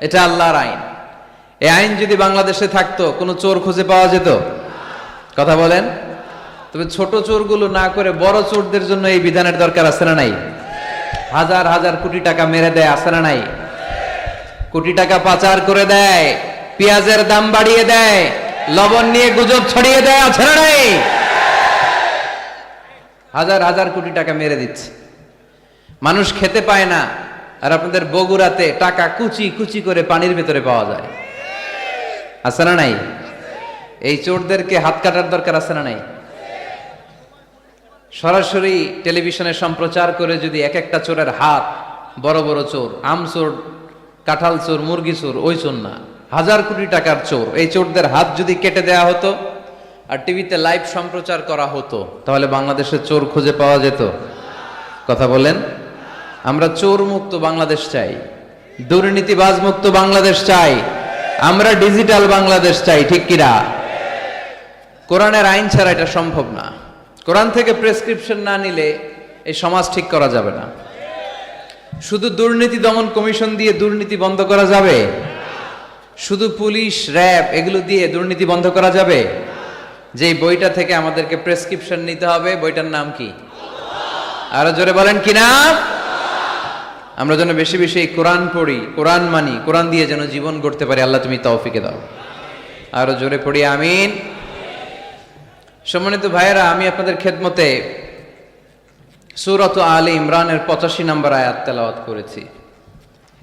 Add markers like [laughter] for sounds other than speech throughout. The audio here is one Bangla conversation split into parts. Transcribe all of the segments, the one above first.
এটা আল্লাহর আইন। এই আইন যদি বাংলাদেশে থাকতো, কোনো চোর খুঁজে পাওয়া যেত? কথা বলেন। তবে ছোট চোরগুলো না করে বড় চোরদের জন্য এই বিধানের দরকার আছে না নাই? হাজার হাজার কোটি টাকা মেরে দেয়, আছে না নাই? কোটি টাকা পাচার করে দেয়, পেঁয়াজের দাম বাড়িয়ে দেয়, লবণ নিয়ে গুজব ছড়িয়ে দেয়, আছে না নাই? হাজার হাজার কোটি টাকা মেরে দিচ্ছে। মানুষ খেতে পায় না আর আপনাদের বগুড়াতে টাকা কুচি কুচি করে পানির ভেতরে পাওয়া যায়। আছে না নাই? এই চোরদেরকে হাত কাটার দরকার আছে না নাই? সরাসরি টেলিভিশনে সম্প্রচার করে যদি এক একটা চোরের হাত বড় বড় চোর, আম চোর, কাঁঠাল চোর, মুরগি চোর, ওই চোর না। হাজার কোটি টাকার চোর। এই চোরদের হাত যদি কেটে দেয়া হতো আর টিভিতে লাইভ সম্প্রচার করা হতো, তাহলে বাংলাদেশের চোর খুঁজে পাওয়া যেত। কথা বলেন। আমরা চোর মুক্ত বাংলাদেশ চাই, দুর্নীতিবাজ মুক্ত বাংলাদেশ চাই, আমরা ডিজিটাল বাংলাদেশ চাই, ঠিক কিনা? কোরআনের আইন ছাড়া এটা সম্ভব না। কোরআন থেকে প্রেসক্রিপশন না নিলে এই সমাজ ঠিক করা যাবে না। শুধু দুর্নীতি দমন কমিশন দিয়ে দুর্নীতি বন্ধ করা যাবে? শুধু পুলিশ, র্যাব এগুলো দিয়ে দুর্নীতি বন্ধ করা যাবে? যে বইটা থেকে আমাদেরকে প্রেসক্রিপশন নিতে হবে, বইটার নাম কি? আরও জোরে বলেন কি নাম? আমরা যেন বেশি বেশি এই কোরআন পড়ি, কোরআন মানি, কোরআন দিয়ে যেন জীবন গড়তে পারি। আল্লাহ তুমি তৌফিকে দাও। আরও জোরে পড়ি, আমিন। সম্মানিত ভাইয়েরা, আমি আপনাদের খেদমতে সুরত আলী ইমরানের পঁচাশি নম্বর আয়াত তেলাওয়াত করেছি।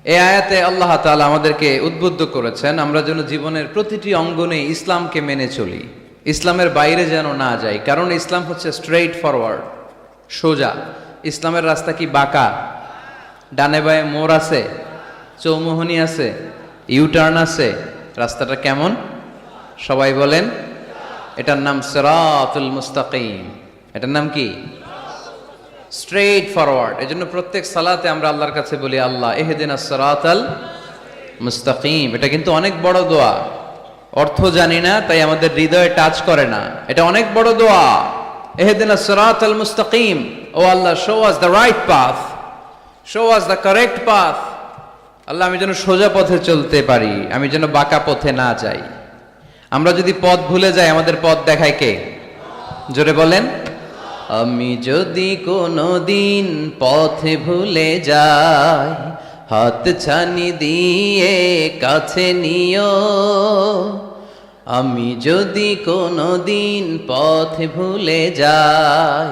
এই আয়াতে আল্লাহ তাআলা আমাদেরকে উদ্বুদ্ধ করেছেন, আমরা যেন জীবনের প্রতিটি অঙ্গনে ইসলামকে মেনে চলি, ইসলামের বাইরে যেন না যাই। কারণ ইসলাম হচ্ছে স্ট্রেইট ফরওয়ার্ড সোজা। ইসলামের রাস্তা কি বাঁকা? ডানে বায়ে মোড় আছে, চৌমোহনী আছে, ইউটার্ন আছে, রাস্তাটা কেমন? সবাই বলেন, এটার নাম সেরাতুল মুস্তাকিম। এটার নাম কি? স্ট্রেট ফরওয়ার্ড এই জন্য প্রত্যেক সালাতে আমরা আল্লাহর কাছে বলি, আল্লাহ, এহেদিন সরাতাল মুস্তাকিম। এটা কিন্তু অনেক বড় দোয়া। অর্থ জানি না, তাই আমাদের হৃদয়ে টাচ করে না। এটা অনেক বড় দোয়া। এহেদিন সরাতাল মুস্তাকিম। ও Allah show us the right path show us the correct path Allah, আমি যেন সোজা পথে চলতে পারি, আমি যেন বাঁকা পথে না যাই। আমরা যদি পথ ভুলে যাই, আমাদের পথ দেখায় কে? জোরে বলেন। আমি যদি কোনো দিন পথে ভুলে যাই, হাত ছানি দিয়ে কাছে নিও। আমি যদি কোনো দিন পথে ভুলে যাই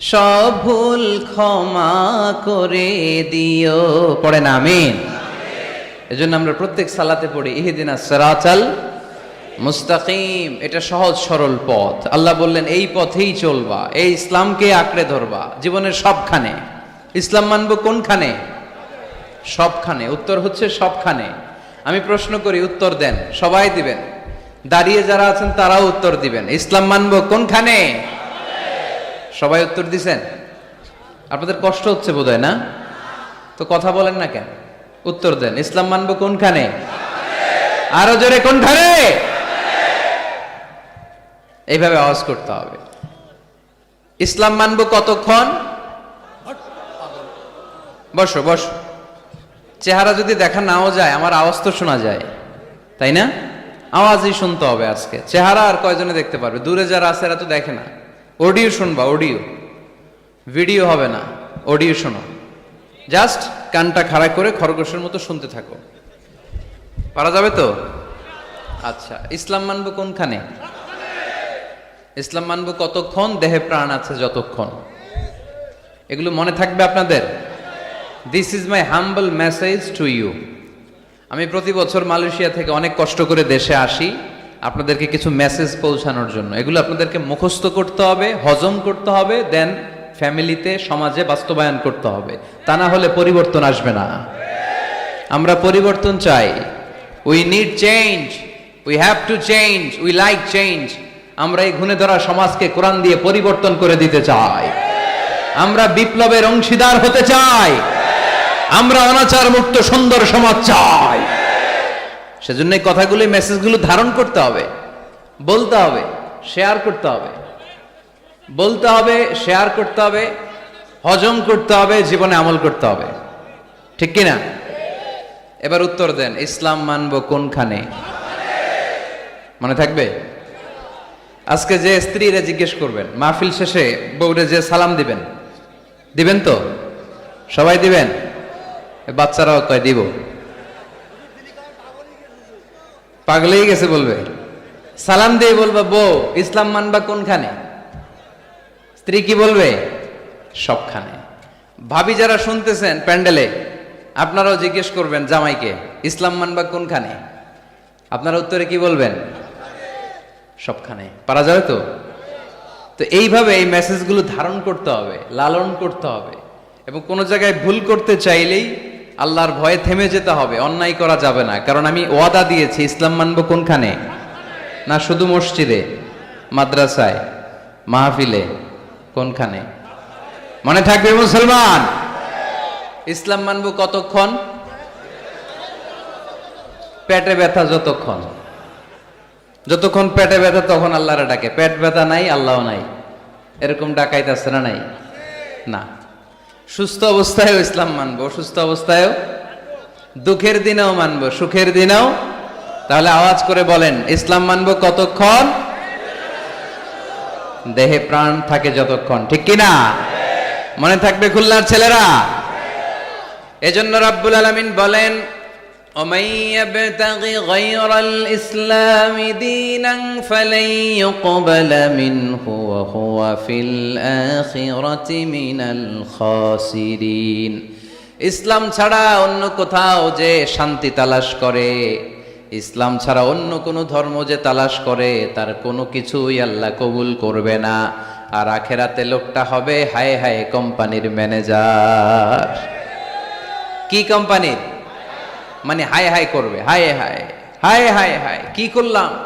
সব ভুল ক্ষমা করে দিও। পড়েন আমিন। এজন্য আমরা প্রত্যেক সালাতে পড়ি, ইহিদিনা সেরাচাল মুস্তাকিম। এটা সহজ, সরল পথ। আল্লাহ বললেন, এই পথেই চলবা, এই ইসলামকে আঁকড়ে ধরবা, জীবনের সবখানে। ইসলাম মানবো কোনখানে? সবখানে। উত্তর হচ্ছে সবখানে। আমি প্রশ্ন করি, উত্তর দেন, সবাই দিবেন? দাঁড়িয়ে যারা আছেন তারাও উত্তর দিবেন। ইসলাম মানব কোনখানে? সবাই উত্তর দিছেন? আপনাদের কষ্ট হচ্ছে বোধ না? তো কথা বলেন না কেন? উত্তর দেন। ইসলাম মানবো কোনখানে? আরও জোরে, কোনখানে? এইভাবে আওয়াজ করতে হবে। ইসলাম মানবো কতক্ষণ? বসো বসো। চেহারা যদি দেখা নাও যায়, আমার আওয়াজ তো শোনা যায়, তাই না? আওয়াজই শুনতে হবে আজকে। চেহারা আর কয়জনে দেখতে পারবে? দূরে যারা আছে এরা তো দেখে না। অডিও শুনবা, অডিও। ভিডিও হবে না, অডিও শোনো। জাস্ট কানটা খাড়া করে খরগোশের মতো শুনতে থাকো। পারা যাবে তো? আচ্ছা ইসলাম মানবো কোনখানে? ইসলাম মানবো কতক্ষণ দেহে প্রাণ আছে যতক্ষণ? এগুলো মনে থাকবে আপনাদের? This is my humble message to you আমি প্রতি বছর মালয়েশিয়া থেকে অনেক কষ্ট করে দেশে আসি। আপনাদেরকে কিছু মেসেজ পৌঁছানোর জন্য। এগুলো আপনাদেরকে মুখস্থ করতে হবে, হজম করতে হবে দেন ফ্যামিলিতে সমাজে বাস্তবায়ন করতে হবে। তা না হলে পরিবর্তন আসবে না। আমরা পরিবর্তন চাই। We need change we have to change we like change আমরা এই ঘুণে ধরা সমাজকে কোরআন দিয়ে পরিবর্তন করে দিতে চাই। আমরা বিপ্লবের অংশীদার হতে চাই। আমরা অনাচার মুক্ত সুন্দর সমাজ চাই। সেজন্য এই কথাগুলো মেসেজগুলো ধারণ করতে হবে। বলতে হবে শেয়ার করতে হবে। বলতে হবে শেয়ার করতে হবে, হজম করতে হবে, জীবনে আমল করতে হবে। ঠিক কিনা? এবার উত্তর দেন, ইসলাম মানব কোনখানে? মনে থাকবে? আজকে যে স্ত্রীরা জিজ্ঞেস করবেন, মাহফিল শেষে বউরে যে সালাম দিবেন দিবেন তো? সবাই দিবেন? বাচ্চারাও কয়, দিব। পাগলেই গেছে বলবে। সালাম দিয়ে বলবে, বউ, ইসলাম মানবা কোনখানে? স্ত্রী কি বলবে? সবখানে। ভাবি যারা শুনতেছেন প্যান্ডেলে, আপনারাও জিজ্ঞেস করবেন জামাইকে, ইসলাম মানবা কোনখানে? আপনারা উত্তরে কি বলবেন? সবখানে। পারা যাবে তো? তো এইভাবে এই মেসেজগুলো ধারণ করতে হবে, লালন করতে হবে। এবং কোনো জায়গায় ভুল করতে চাইলেই আল্লাহর ভয়ে থেমে যেতে হবে, অন্যায় করা যাবে না। কারণ আমি ওয়াদা দিয়েছি, ইসলাম মানবো কোনখানে? না শুধু মসজিদে, মাদ্রাসায়, মাহফিলে, কোনখানে? মনে থাকবে মুসলমান? ইসলাম মানবো কতক্ষণ? পেটে ব্যথা যতক্ষণ। যতক্ষণ পেটে ব্যথা তখন আল্লাহরা ডাকে। পেট ব্যথা নাই আল্লাহ নাই। এরকম ডাকাইতেছে না নাই? না। সুস্থ অবস্থায়ও ইসলাম মানবো সুস্থ অবস্থায়ও, দুঃখের দিনেও মানবো, সুখের দিনেও। তাহলে আওয়াজ করে বলেন, ইসলাম মানবো কতক্ষণ? দেহে প্রাণ থাকে যতক্ষণ, ঠিক কিনা? মনে থাকবে খুলনার ছেলেরা? এজন্য রাব্বুল আলমিন বলেন ومن يبتغ غير الإسلام دينا فلن يقبل منه وهو في الآخرة من الخاسرين ইসলাম ছাড়া অন্য কোথাও যে শান্তি তালাশ করে ইসলাম ছাড়া অন্য কোনো ধর্ম যে তালাশ করে তার কোনো কিছুই আল্লাহ কবুল করবে না আর আখেরাতে লোকটা হবে হায় হায় কোম্পানির ম্যানেজার কি কোম্পানির মানে হায় হায় করবে, হায় হায় হায় হায় হায়। কি করলাম?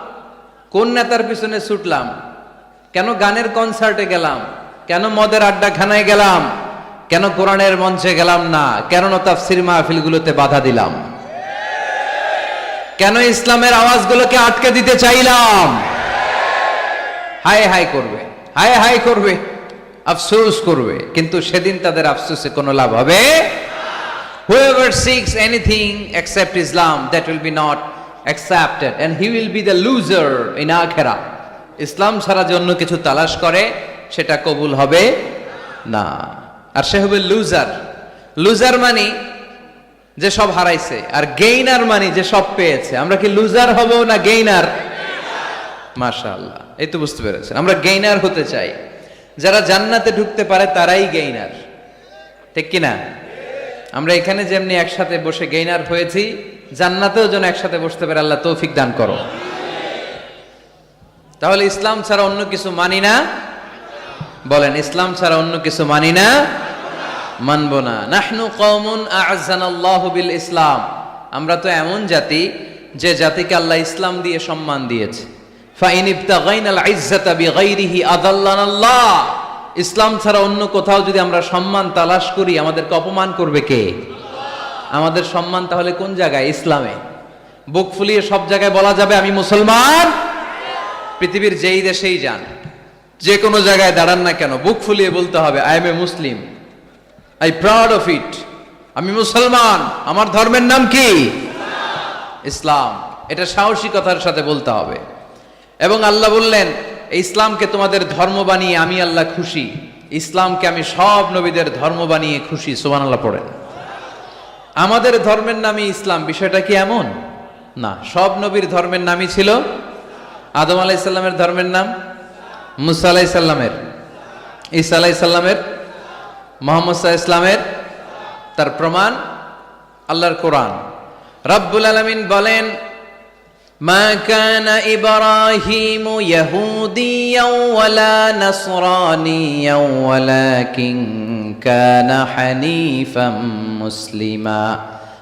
কোন নেতার পিছনে ছুটলাম? কেন গানের কনসার্টে গেলাম? কেন মদের আড্ডাখানায় গেলাম? কেন কোরআনের মঞ্চে গেলাম না? কেন তাফসির মাহফিলগুলোতে বাধা দিলাম? কেন ইসলামের আওয়াজগুলোকে আটকে দিতে চাইলাম? হায় হায় করবে, হায় হায় করবে, আফসোস করবে। কিন্তু সেদিন তাদের আফসোসে কোনো লাভ হবে Whoever seeks anything except Islam, that will be not accepted, and he will be the loser in akhirah. ইসলাম ছাড়া যে অন্য কিছু তালাশ করে সেটা কবুল হবে না। আর সে হবে লুজার লুজার মানে যে সব হারাইছে আর গেইনার মানে যে সব পেয়েছে। আমরা কি লুজার হব না গেইনার মাশাআল্লাহ এই তো বুঝতে পেরেছেন। আমরা গেইনার হতে চাই। যারা জান্নাতে ঢুকতে পারে তারাই গেইনার ঠিক কিনা? আমরা এখানে যেমনি একসাথে বসে গেইনার হয়েছি, জান্নাতেও যেন একসাথে বসতে পারে, আল্লাহ তৌফিক দান করো। তাহলে ইসলাম ছাড়া অন্য কিছু মানি না? বলেন, ইসলাম ছাড়া অন্য কিছু মানি না? মানব না। নাহনু আ'আযানাল্লাহু বিল ইসলাম। আমরা তো এমন জাতি যে জাতিকে আল্লাহ ইসলাম দিয়ে সম্মান দিয়েছে। ফাইন ইবতাগাইনাল ইজ্জাতা বিগাইরিহি আদাল্লানাল্লাহ ইসলাম ছাড়া অন্য কোথাও যদি আমরা সম্মান তালাশ করি, আমাদেরকে অপমান করবে কে? আমাদের সম্মান তাহলে কোন জায়গায়? ইসলামে। বুক ফুলিয়ে সব জায়গায় বলা যাবে, আমি মুসলমান? পৃথিবীর যেই দেশেই যান, যে কোনো জায়গায় দাঁড়ান না কেন, বুক ফুলিয়ে বলতে হবে I am a Muslim I proud of it আমি মুসলমান। আমার ধর্মের নাম কি? ইসলাম। এটা সাহসিকতার সাথে বলতে হবে। এবং আল্লাহ বললেন ইসলামকে তোমাদের ধর্ম বানিয়ে আমি আল্লাহ খুশি। ইসলামকে আমি সব নবীদের ধর্ম বানিয়ে খুশি সোমান আল্লাহ পড়েন। আমাদের ধর্মের নামই ইসলাম, বিষয়টা কি এমন? না, সব নবীর ধর্মের নামই ছিল আদম আলাইসাল্লামের ধর্মের নাম, মুসা আলাহ আলাইসাল্লামের ঈসা আলাইসাল্লামের মোহাম্মদ সাহা ইসলামের তার প্রমাণ আল্লাহর কোরআন। রব্বুল আলমিন বলেন ما كان إبراهيم يهوديا ولا نصرانيا ولكن كان حنيفا مسلما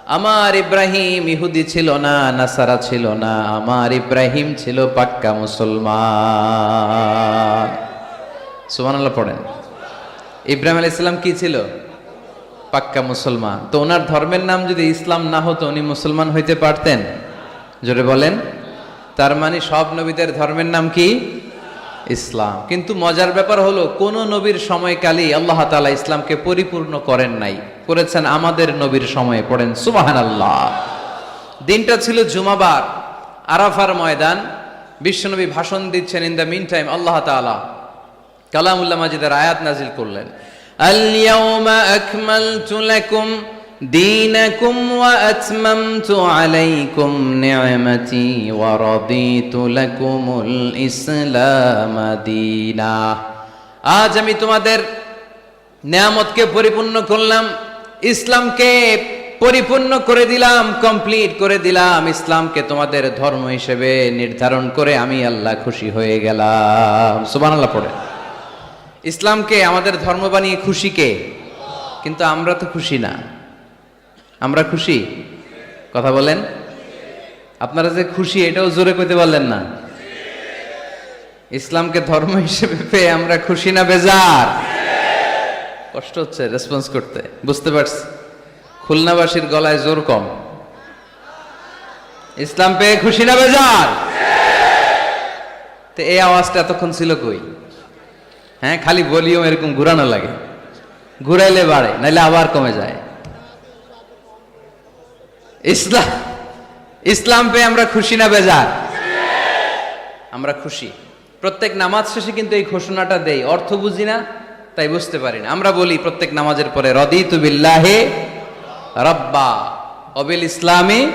আমার ইব্রাহিম ইহুদি ছিল না নাসারা ছিল না আমার ইব্রাহিম ছিল পাক্কা মুসলমান সুবহানাল্লাহ পড়েন ইব্রাহিম আলাইহিস সালাম কি ছিল পাক্কা মুসলমান তো ওনার ধর্মের নাম যদি ইসলাম না হতো উনি মুসলমান হইতে পারতেন জোরে বলেন। তার মানে সব নবীদের ধর্মের নাম কি? ইসলাম। কিন্তু মজার ব্যাপার হলো, কোন নবীর সময়কালেই আল্লাহ তালা ইসলামকে পরিপূর্ণ করেন নাই। করেছেন আমাদের নবীর সময়ে, পড়েন সুবাহান আল্লাহ দিনটা ছিল জুমাবার, আরাফার ময়দান। বিশ্বনবী ভাষণ দিচ্ছেন in the mean time Allah তালা কালামুল্লা মাজিদের আয়াত নাজিল করলেন। আল আকমালতু লাকুম دينكم وأتممت عليكم نعمتي ورضيت لكم الإسلام دينا আজ আমি তোমাদের নিয়ামতকে পরিপূর্ণ করলাম ইসলামকে পরিপূর্ণ করে দিলাম কমপ্লিট করে দিলাম ইসলামকে তোমাদের ধর্ম হিসেবে নির্ধারণ করে আমি আল্লাহ খুশি হয়ে গেলাম সুবহানাল্লাহ পড়ে ইসলামকে আমাদের ধর্ম বানিয়ে খুশি কে কিন্তু আমরা তো খুশি না আমরা খুশি? কথা বলেন। আপনারা যে খুশি, এটাও জোরে কইতে পারলেন না। ইসলামকে ধর্ম হিসেবে পেয়ে আমরা খুশি না, বেজার। কষ্ট হচ্ছে রেসপন্স করতে, বুঝতে পারছি। খুলনাবাসীর গলায় জোর কম। ইসলাম পেয়ে খুশি না, বেজার। তো এই আওয়াজটা এতক্ষণ ছিল কই? হ্যাঁ খালি ভলিউম এরকম ঘুরানো লাগে। ঘুরাইলে বাড়ে, নাইলে আবার কমে যায়। ইসলাম ইসলাম পেয়ে আমরা খুশি না বেজার? আমরা খুশি। প্রত্যেক নামাজ শেষে কিন্তু এই ঘোষণাটা দেই। অর্থ বুঝি না, তাই বুঝতে পারি না। আমরা বলি, প্রত্যেক নামাজের পরে, রদিতু বিল্লাহে রব্বা, অবিল ইসলামী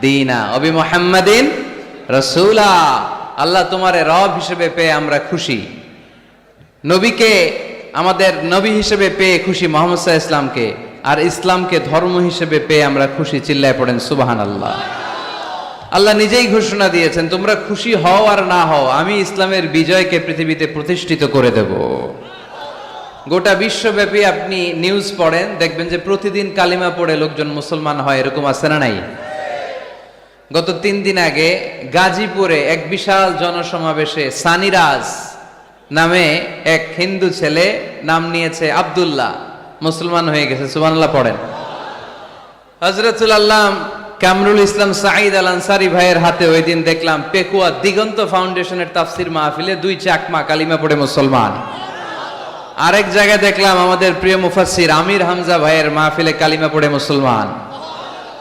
দিনা, অবি মোহাম্মদিন রসুলা। আল্লাহ তোমারে রব হিসেবে পেয়ে আমরা খুশি। নবীকে, আমাদের নবী হিসেবে পেয়ে খুশি মোহাম্মদ ইসলামকে আর ইসলামকে ধর্ম হিসেবে পেয়ে আমরা খুশি, চিল্লায় পড়েন সুবাহান আল্লাহ আল্লাহ নিজেই ঘোষণা দিয়েছেন, তোমরা খুশি হও আর না হও, আমি ইসলামের বিজয়কে পৃথিবীতে প্রতিষ্ঠিত করে দেব। গোটা বিশ্বব্যাপী আপনি নিউজ পড়েন, দেখবেন যে প্রতিদিন কালিমা পড়ে লোকজন মুসলমান হয়, এরকম আছে না নাই? গত তিন দিন আগে গাজীপুরে এক বিশাল জনসমাবেশে সানিরাজ নামে এক হিন্দু ছেলে নাম নিয়েছে আব্দুল্লাহ। মুসলমান হয়ে গেছে সুবানাল্লাহ পড়েন। হজরতুল আল্লাহ কামরুল ইসলাম সাঈদ আল আনসারি ভাইয়ের হাতে ওই দিন দেখলাম পেকুয়া দিগন্ত ফাউন্ডেশনের তাফসির মাহফিলে দুই চাকমা কালিমা পড়ে মুসলমান। আরেক জায়গায় দেখলাম আমাদের প্রিয় মুফাসসির আমির হামজা ভাইয়ের মাহফিলে কালিমা পড়ে মুসলমান।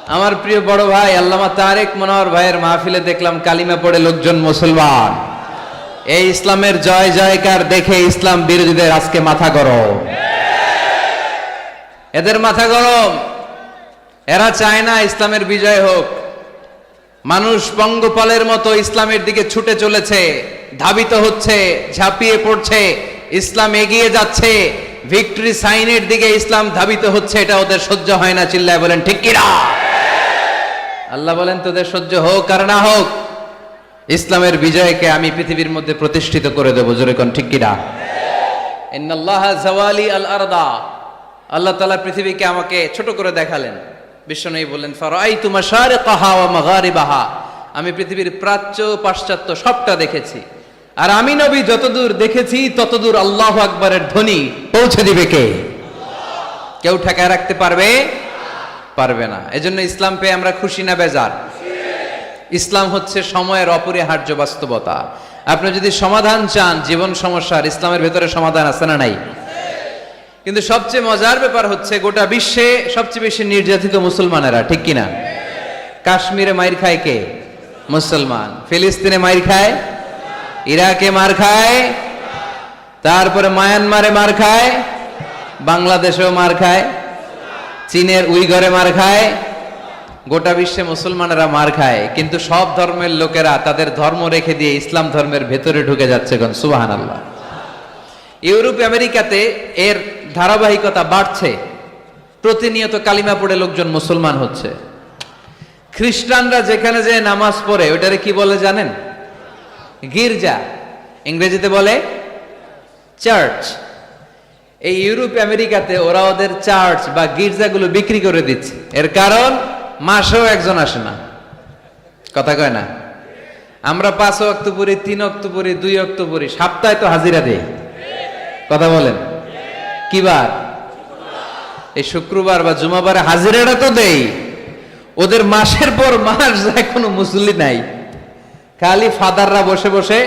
আমার প্রিয় বড় ভাই আল্লামা তারেক মনোহর ভাইয়ের মাহফিলে দেখলাম কালিমা পড়ে লোকজন মুসলমান। এই ইসলামের জয় জয়কার দেখে ইসলাম বিরোধীদের আজকে মাথা গরম। এদের মাথা গরম। এরা চায় না ইসলামের বিজয় হোক। মানুষ পঙ্গপালের মতো ইসলামের দিকে ছুটে চলেছে, ধাবিত হচ্ছে, ঝাঁপিয়ে পড়ছে, ইসলাম এগিয়ে যাচ্ছে, ভিক্টরি সাইনের দিকে ইসলাম ধাবিত হচ্ছে, এটা ওদের সহ্য হয় না, চিল্লায় বলেন, ঠিক কিনা? আল্লাহ বলেন, তোদের সহ্য হোক আর না হোক, ইসলামের বিজয়কে আমি পৃথিবীর মধ্যে প্রতিষ্ঠিত করে দেবো। জোরে ঠিক জাওয়ালি আল আরদা। আল্লাহ তালা পৃথিবীকে আমাকে ছোট করে দেখালেন। বিশ্বনবী বললেন ফারাই তুমা শারিকাহা ওয়া মাগারিবাহা। আমি পৃথিবীর প্রাচ্য পাশ্চাত্য সবটা দেখেছি। আর আমি নবী যতদূর দেখেছি, ততদূর আল্লাহ আকবরের ধ্বনি পৌঁছে দিবে কে? কেউ ঠেকায় রাখতে পারবে? পারবে না। এজন্য ইসলাম পেয়ে আমরা খুশি না বেজার? ইসলাম হচ্ছে সময়ের অপরিহার্য বাস্তবতা। আপনি যদি সমাধান চান, জীবন সমস্যার ইসলামের ভেতরে সমাধান আছে না নাই? কিন্তু সবচেয়ে মজার ব্যাপার হচ্ছে গোটা বিশ্বে সবচেয়ে বেশি নির্যাতিত মুসলমানেরা, ঠিক কিনা? কাশ্মীরে মাইর খায় কে? মুসলমান। ফিলিস্তিনে মাইর খায়? ইরাকে মার খায়? তারপরে মায়ানমারে মার খায়? বাংলাদেশেও মার খায়? চীনের উইগরে মার খায়? গোটা বিশ্বে মুসলমানেরা মার খায়। কিন্তু সব ধর্মের লোকেরা তাদের ধর্ম রেখে দিয়ে ইসলাম ধর্মের ভেতরে ঢুকে যাচ্ছে কোন সুবাহান আল্লাহ ইউরোপ, আমেরিকাতে এর ধারাবাহিকতা বাড়ছে, প্রতিনিয়ত কালিমা পড়ে লোকজন মুসলমান হচ্ছে। খ্রিস্টানরা যেখানে যে নামাজ পড়ে ওটারে কি বলে জানেন? গির্জা। ইংরেজিতে বলে চার্চ। এই ইউরোপ, আমেরিকাতে ওরা ওদের চার্চ বা গির্জাগুলো বিক্রি করে দিচ্ছে। এর কারণ, মাসেও একজন আসে না। কথা কয় না? আমরা পাঁচ অক্ট পড়ি, তিন অক্ট পড়ি, দুই অক্ট পড়ি, সপ্তাহে তো হাজিরা দেই। কথা বলেন। কি বার এই শুক্রবার বা জুমাবারে হাজিরাটা তো দেই। ওদের মাসের পর মাস [laughs] যায় কোনো মুসল্লি নাই। খালি ফাদাররা বসে বসে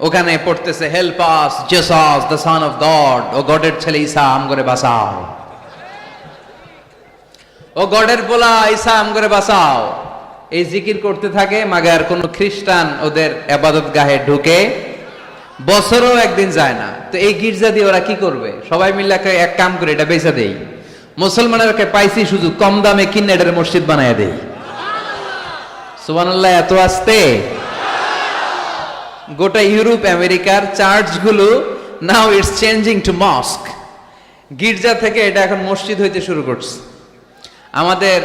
ওখানে পড়তেছে help us Jesus the son of God ও গডের ছেলে ঈসা আম করে বাঁচাও। ও গডের পোলা, ঈসা আম করে বাঁচাও। এই জিকির করতে থাকে মাগার কোনো খ্রিস্টান ওদের আবাদত গাহে ঢুকে বছরও একদিন যায় না। তো এই গির্জা দিয়ে ওরা কি করবে? সবাই মিলে এক- কাম করে, এটা বেচা দেই। মুসলমানেরকে পাইছি শুধু কম দামে কিনে এটার মসজিদ বানায় দেই। সুবহানাল্লাহ, এত আসতে? গোটা ইউরোপ, আমেরিকার চার্চগুলো now it's changing to mosque গির্জা থেকে এটা এখন মসজিদ হইতে শুরু করছে। আমাদের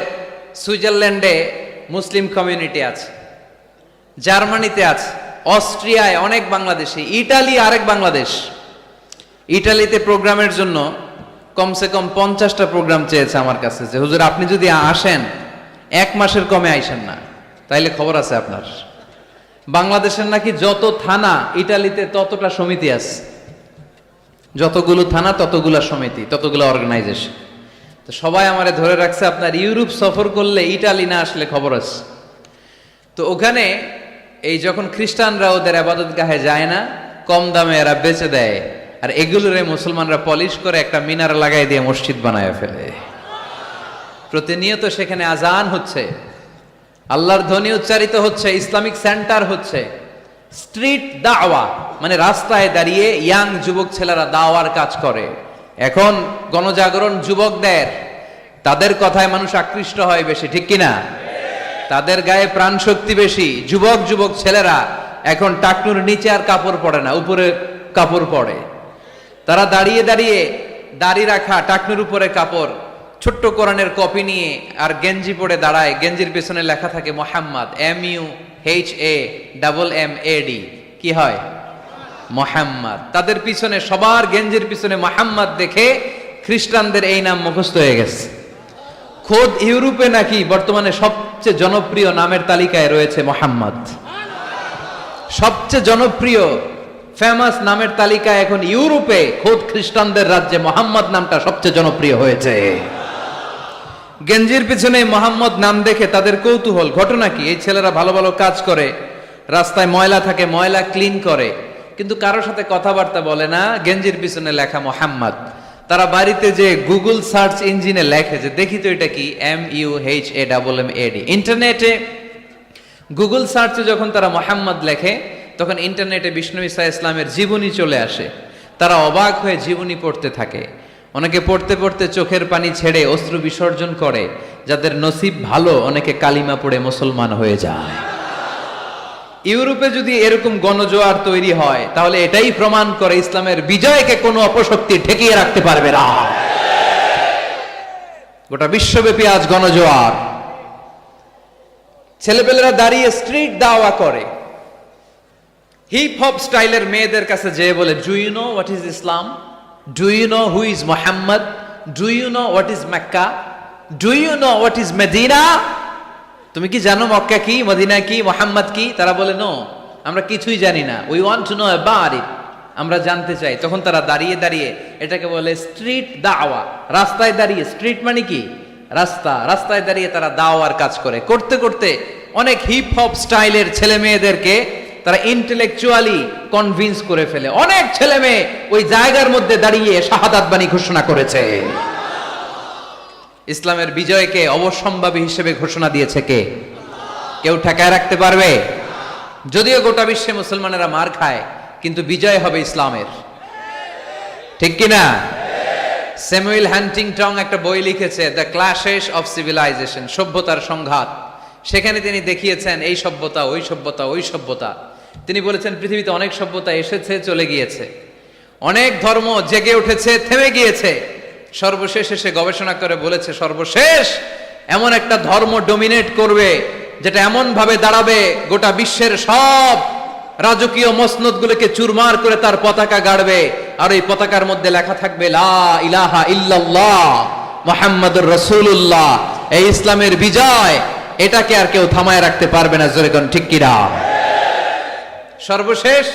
সুইজারল্যান্ডে মুসলিম কমিউনিটি আছে, জার্মানিতে আছে। অস্ট্রিয়ায় অনেক বাংলাদেশি, ইটালি আরেক বাংলাদেশ। ইটালিতে প্রোগ্রামের জন্য কমসে কম পঞ্চাশটা প্রোগ্রাম চেয়েছে আমার কাছে যে, হুজুর, আপনি যদি আসেন, এক মাসের কমে আইসেন না। তাইলে খবর আছে আপনার। বাংলাদেশের নাকি যত থানা, ইটালিতে ততটা সমিতি আছে। যতগুলো থানা, ততগুলা সমিতি, ততগুলো অর্গানাইজেশন তো সবাই আমারে ধরে রাখছে, আপনার ইউরোপ সফর করলে ইটালি না আসলে খবর আছে। তো ওখানে এই যখন খ্রিস্টানরা ওদের আবাদত গাহে যায় না, কম দামে এরা বেচে দেয়। আর এগুলোরে মুসলমানরা পলিশ করে একটা মিনার লাগাই দিয়ে মসজিদ বানায় ফেলে। প্রতিনিয়ত সেখানে আজান হচ্ছে। আল্লাহর ধ্বনি উচ্চারিত হচ্ছে, ইসলামিক সেন্টার হচ্ছে। স্ট্রিট দাওয়া মানে রাস্তায় দাঁড়িয়ে ইয়াং যুবক ছেলেরা দাওয়ার কাজ করে। এখন গণজাগরণ যুবকদের, তাদের কথায় মানুষ আকৃষ্ট হয় বেশি, ঠিক কিনা? তাদের গায়ে প্রাণ শক্তি বেশি। যুবক যুবক ছেলেরা এখন টাকনুর নিচে আর কাপড় পড়ে না, উপরে কাপড় পড়ে তারা দাঁড়িয়ে দাঁড়িয়ে দাড়ি রাখা, টাকনুর উপরে কাপড়, ছোট্ট কোরআনের কপি নিয়ে আর গেঞ্জি পরে দাঁড়ায়। গেঞ্জির পেছনে লেখা থাকে Mohammad, M U H A double M A D. কি হয়? মোহাম্মদ। তাদের পিছনে, সবার গেঞ্জির পিছনে মোহাম্মদ দেখে খ্রিস্টানদের এই নাম মুখস্থ হয়ে গেছে। খোদ ইউরোপে নাকি বর্তমানে সবচেয়ে জনপ্রিয় নামের তালিকায় রয়েছে মোহাম্মদ। সবচেয়ে জনপ্রিয় ফেমাস নামের তালিকায় এখন ইউরোপে, খোদ খ্রিস্টানদের রাজ্যে মোহাম্মদ নামটা সবচেয়ে জনপ্রিয় হয়েছে। গেঞ্জির পিছনে মোহাম্মদ নাম দেখে তাদের কৌতূহল, ঘটনা কি? এই ছেলেরা ভালো ভালো কাজ করে, রাস্তায় ময়লা থাকে, ময়লা ক্লিন করে, কিন্তু কারোর সাথে কথাবার্তা বলে না, গেঞ্জির পিছনে লেখা মোহাম্মদ। তারা বাড়িতে যে গুগল সার্চ ইঞ্জিনে লেখে যে, দেখি তো এটা কি? M U H A double M A D ইন্টারনেটে গুগল সার্চে যখন তারা মোহাম্মদ লেখে, তখন ইন্টারনেটে বিষ্ণু ইসা ইসলামের জীবনী চলে আসে। তারা অবাক হয়ে জীবনী পড়তে থাকে। অনেকে পড়তে পড়তে চোখের পানি ছেড়ে অস্ত্র বিসর্জন করে, যাদের নসিব ভালো, অনেকে কালিমা পড়ে মুসলমান হয়ে যায়। ইউরোপে যদি এরকম গণজোয়ার তৈরি হয়, তাহলে এটাই প্রমাণ করে ইসলামের বিজয়কে কোনো অপশক্তি ঠেকিয়ে রাখতে পারবে না। গোটা বিশ্বব্যাপী আজ গণজোয়ার। ছেলেপেলেরা দাঁড়িয়ে স্ট্রিট দাওয়া করে। হিপ হপ স্টাইলের মেয়েদের কাছে যেয়ে বলে do you know what is Islam do you know who is Muhammad do you know what is Mecca do you know what is Medina তুমি কি জানো মক্কা কি, মদিনা কি, মোহাম্মদ কি? তারা বলে নো আমরা কিছুই জানি না। We want to know about it আমরা জানতে চাই। তখন তারা দাঁড়িয়ে দাঁড়িয়ে এটাকে বলে স্ট্রিট দাওয়া। রাস্তায় দাঁড়িয়ে স্ট্রিট মানে কি? রাস্তা। রাস্তায় দাঁড়িয়ে তারা দাওয়ার কাজ করে। করতে করতে অনেক হিপ হপ স্টাইলের ছেলে মেয়েদেরকে তারা ইন্টেলেকচুয়ালি কনভিন্স করে ফেলে। অনেক ছেলে মেয়ে ওই জায়গার মধ্যে দাঁড়িয়ে শাহাদাত বাণী ঘোষণা করেছে। ইসলামের বিজয়কে অবসম্ভাবী হিসেবে ঘোষণা দিয়েছে কে? কেউ ঠেকায় রাখতে পারবে? যদিও গোটা বিশ্বে মুসলমানেরা মার খায়, কিন্তু বিজয় হবে ইসলামের। ঠিক কিনা স্যামুয়েল হ্যান্টিংটং একটা বই লিখেছে, দ্য ক্লাশেস অফ সিভিলাইজেশন সভ্যতার সংঘাত। সেখানে তিনি দেখিয়েছেন, এই সভ্যতা, ওই সভ্যতা ওই সভ্যতা। তিনি বলেছেন, পৃথিবীতে অনেক সভ্যতা এসেছে, চলে গিয়েছে। অনেক ধর্ম জেগে উঠেছে, থেমে গিয়েছে। সর্বশেষ এসে গবেষণা করে বলেছে, সর্বশেষ এমন একটা ধর্ম ডোমিনেট করবে, যেটা এমন ভাবে দাঁড়াবে, গোটা বিশ্বের সব রাজকীয় মসনদগুলোকে চুরমার করে তার পতাকা গাড়বে। আর এই পতাকার মধ্যে লেখা থাকবে, লা ইলাহা ইল্লাল্লাহ রাসূলুল্লাহ। এই ইসলামের বিজয় এটাকে আর কেউ থামায় রাখতে পারবে না, জোরে কোন ঠিক কিনা? সর্বশেষ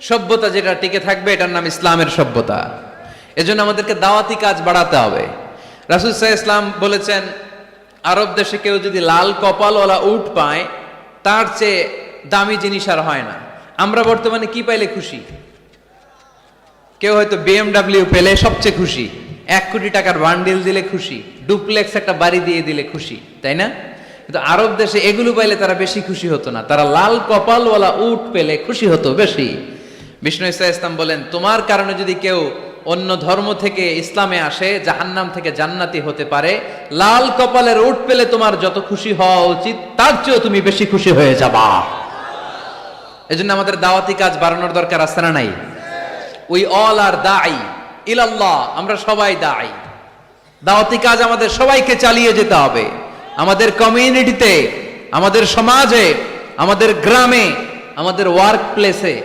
সভ্যতা যেটা টিকে থাকবে, এটার নাম ইসলামের সভ্যতা। এজন্য আমাদেরকে দাওয়াতি কাজ বাড়াতে হবে। রাসুল সাহ ইসলাম বলেছেন, আরব দেশে কেউ যদি লাল কপালওয়ালা উট পায়, তার চেয়ে দামি জিনিস আর হয় না। আমরা বর্তমানে কি পাইলে খুশি? কেউ হয়তো বিএমডাব্লিউ পেলে সবচেয়ে খুশি। এক কোটি টাকার বান্ডিল দিলে খুশি। ডুপ্লেক্স একটা বাড়ি দিয়ে দিলে খুশি, তাই না? কিন্তু আরব দেশে এগুলো পাইলে তারা বেশি খুশি হতো না। তারা লাল কপালওয়ালা উট পেলে খুশি হতো বেশি। বিষ্ণু ইসা ইসলাম বলেন, তোমার কারণে যদি কেউ অন্য ধর্ম থেকে ইসলামে আসে, জাহান্নাম থেকে জান্নাতি হতে পারে। লাল কপালের উট পেলে তোমার যত খুশি হওয়া উচিত, তার চেয়েও তুমি বেশি খুশি হয়ে যাবা। এজন্য আমাদের দাওয়াতি কাজ বাড়ানোর দরকার আছে না নাই? উই অল আর দাই ইলাল্লাহ আমরা সবাই দাই দাওয়াতি কাজ আমাদের সবাইকে চালিয়ে যেতে হবে। আমাদের কমিউনিটিতে আমাদের সমাজে, আমাদের গ্রামে, আমাদের ওয়ার্ক প্লেসে